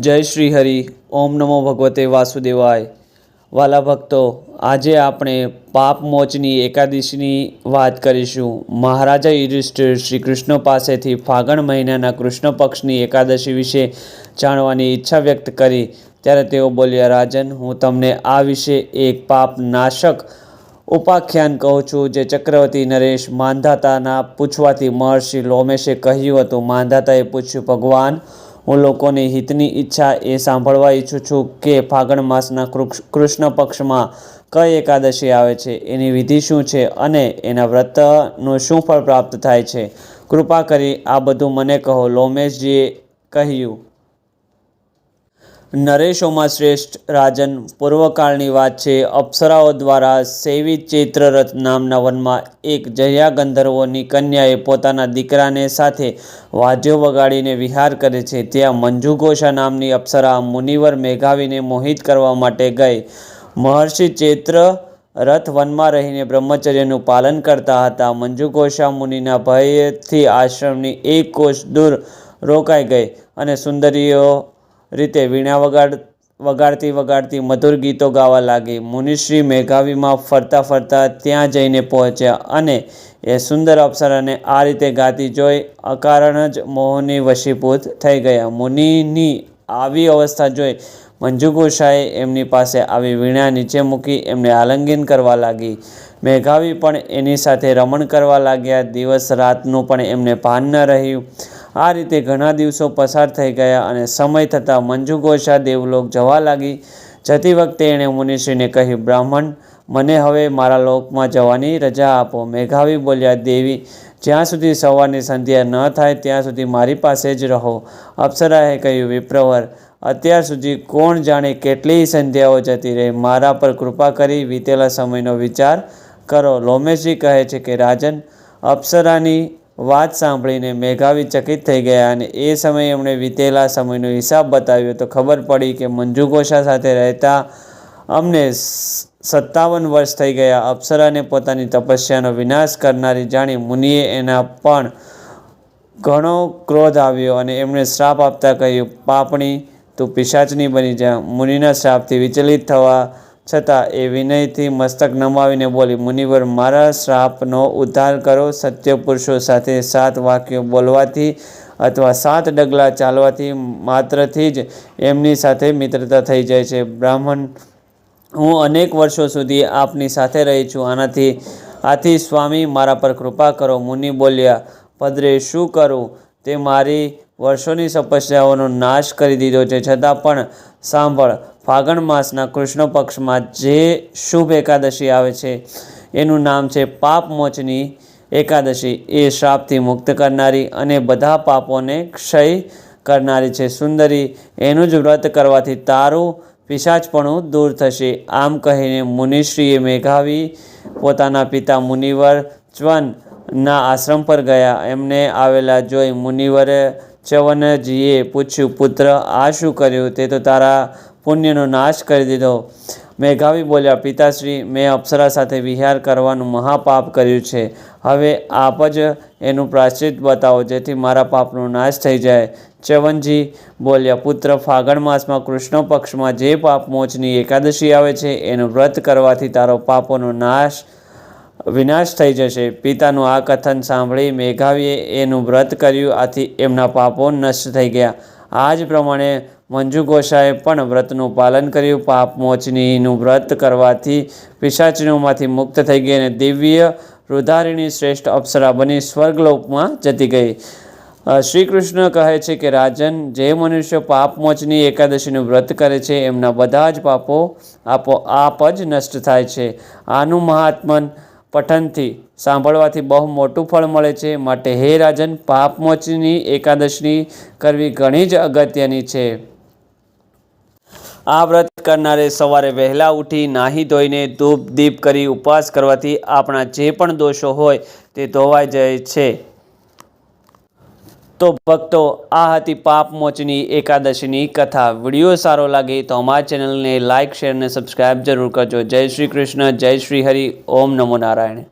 જય શ્રી હરિ, ઓમ નમો ભગવતે વાસુદેવાય. વાલા ભક્તો, આજે આપણે પાપ મોચની એકાદશીની વાત કરીશું. મહારાજા યુધિષ્ઠિર શ્રી કૃષ્ણ પાસેથી ફાગણ મહિનાના કૃષ્ણ પક્ષની એકાદશી વિશે જાણવાની ઈચ્છા વ્યક્ત કરી. ત્યારે તેઓ બોલ્યા, રાજન, હું તમને આ વિશે એક પાપ નાશક ઉપાખ્યાન કહું છું, જે ચક્રવર્તી નરેશ માંધાતાના પૂછવાથી મહર્ષિ લોમેશે કહ્યું હતું. માંધાતાએ પૂછ્યું, ભગવાન હું લોકોની હિતની ઈચ્છા એ સાંભળવા ઈચ્છું છું કે ફાગણ માસના કૃષ્ણ પક્ષમાં કઈ એકાદશી આવે છે, એની વિધિ શું છે અને એના વ્રતનું શું ફળ પ્રાપ્ત થાય છે. કૃપા કરી આ બધું મને કહો. લોમેશજીએ કહ્યું નરેશોમાં શ્રેષ્ઠ રાજન પૂર્વકાળની વાત છે. અપ્સરાઓ દ્વારા સેવી ચૈત્રરથ નામના વનમાં એક જયા ગંધર્વોની કન્યાએ પોતાના દીકરાને સાથે વાદ્યો વગાડીને વિહાર કરે છે. ત્યાં મંજુઘોષા નામની અપ્સરા મુનિવર મેઘાવીને મોહિત કરવા માટે ગઈ. મહર્ષિ ચૈત્ર રથ વનમાં રહીને બ્રહ્મચર્યનું પાલન કરતા હતા. મંજુઘોષા મુનિના ભયથી આશ્રમની એક કોષ દૂર રોકાઈ ગઈ અને સુંદરીઓ રીતે વીણા વગાડ, વગાડતી વગાડતી મધુર ગીતો ગાવા લાગી. મુનિશ્રી મેઘાવીમાં ફરતા ફરતા ત્યાં જઈને પહોંચ્યા અને એ સુંદર અપ્સરાને આ રીતે ગાતી જોઈ અકારણ જ મોહની વશીભૂત થઈ ગયા. મુનિની આવી અવસ્થા જોઈ મંજુ ગોસાએ એમની પાસે આવી વીણા નીચે મૂકી એમને આલિંગન કરવા લાગી. મેઘાવી પણ એની સાથે રમણ કરવા લાગ્યા. દિવસ રાતનું પણ એમને ભાન ન રહ્યું. આ રીતે ઘણા દિવસો પસાર થઈ ગયા અને સમય થતાં મંજુ ઘોષા દેવલોક જવા લાગી. જતી વખતે એણે મુનિશ્રીને કહ્યું, બ્રાહ્મણ, મને હવે મારા લોકમાં જવાની રજા આપો. મેઘાવી બોલ્યા, દેવી, જ્યાં સુધી સવારની સંધ્યા ન થાય ત્યાં સુધી મારી પાસે જ રહો. અપ્સરાએ કહ્યું, વિપ્રવર, અત્યાર સુધી કોણ જાણે કેટલી સંધ્યાઓ જતી રહી? મારા પર કૃપા કરી વીતેલા સમયનો વિચાર કરો. લોમેશજી કહે છે કે, રાજન, અપ્સરાની વાત સાંભળીને મેઘાવી ચકિત થઈ ગયા અને એ સમયે એમણે વીતેલા સમયનો હિસાબ બતાવ્યો તો ખબર પડી કે મંજુ ઘોષા સાથે રહેતા અમને સત્તાવન વર્ષ થઈ ગયા. અપ્સરાને પોતાની તપસ્યાનો વિનાશ કરનારી જાણી મુનિએ એના પણ ઘણો ક્રોધ આવ્યો અને એમણે શ્રાપ આપતા કહ્યું, પાપણી, તું પિશાચની બની જા. મુનિના શ્રાપથી વિચલિત થવા છતાં એ વિનયથી મસ્તક નમાવીને બોલી, મુનિવર, મારા શ્રાપનો ઉદ્ધાર કરો. સત્ય પુરુષો સાથે સાત વાક્યો બોલવાથી અથવા સાત ડગલા ચાલવાથી માત્રથી જ એમની સાથે મિત્રતા થઈ જાય છે. બ્રાહ્મણ, હું અનેક વર્ષો સુધી આપની સાથે રહી છું. આનાથી, આથી સ્વામી, મારા પર કૃપા કરો. મુનિ બોલ્યા, પદરે શું કરું? તે મારી વર્ષોની તપસ્યાઓનો નાશ કરી દીધો છે. છતાં પણ, સાંભળ ફાગણ માસના કૃષ્ણ પક્ષમાં જે શુભ એકાદશી આવે છે, એનું નામ છે પાપ મોચની એકાદશી. એ શ્રાપથી મુક્ત કરનારી અને બધા પાપોને ક્ષય કરનારી છે. સુંદરી એનું જ વ્રત કરવાથી તારું પિશાચપણું દૂર થશે. આમ કહીને મુનિશ્રીએ મેઘાવી પોતાના પિતા મુનિવર ચ્વન ના આશ્રમ પર ગયા. એમને આવેલા જોઈ મુનિવરે ચ્યવનજીએ પૂછ્યું, પુત્ર, આ શું કર્યું? તે તો તારા પુણ્યનો નાશ કરી દીધો. મેઘાવી બોલ્યા, પિતાશ્રી, મેં અપ્સરા સાથે વિહાર કરવાનું મહાપાપ કર્યું છે. હવે આપ જ એનું પ્રાશ્ચિત બતાવો, જેથી મારા પાપનો નાશ થઈ જાય. ચ્યવનજી બોલ્યા, પુત્ર, ફાગણ માસમાં કૃષ્ણ પક્ષમાં જે પાપ મોચની એકાદશી આવે છે, એનું વ્રત કરવાથી તારો પાપોનો નાશ વિનાશ થઈ જશે. પિતાનું આ કથન સાંભળી મેઘાવીએ એનું વ્રત કર્યું. આથી એમના પાપો નષ્ટ થઈ ગયા. આ જ પ્રમાણે મંજુ ઘોષાએ પણ વ્રતનું પાલન કર્યું. પાપ મોચનીનું વ્રત કરવાથી પિશાચનોમાંથી મુક્ત થઈ ગઈ અને દિવ્ય રુધારિણી શ્રેષ્ઠ અપ્સરા બની સ્વર્ગલોકમાં જતી ગઈ. શ્રી કૃષ્ણ કહે છે કે, રાજન, જે મનુષ્ય પાપ મોચની એકાદશીનું વ્રત કરે છે, એમના બધા જ પાપો આપો, આપ જ નષ્ટ થાય છે. આનું મહાત્મન પઠનથી. સાંભળવાથી બહુ મોટું ફળ મળે છે. માટે હે રાજન પાપમોચની એકાદશની એકાદશી કરવી ઘણી જ અગત્યની છે. આ વ્રત કરનારે સવારે વહેલા ઉઠી નાહી ધોઈને ધૂપ દીપ કરી ઉપવાસ કરવાથી આપણા જે પણ દોષો હોય તે ધોવાઈ જાય છે. તો ભક્તો, આ હતી પાપ મોચની એકાદશીની કથા. વીડિયો સારો લાગે તો અમારા ચેનલને લાઇક, શેર અને સબસ્ક્રાઈબ જરૂર કરજો. જય શ્રી કૃષ્ણ, જય શ્રી હરિ, ઓમ નમો નારાયણ.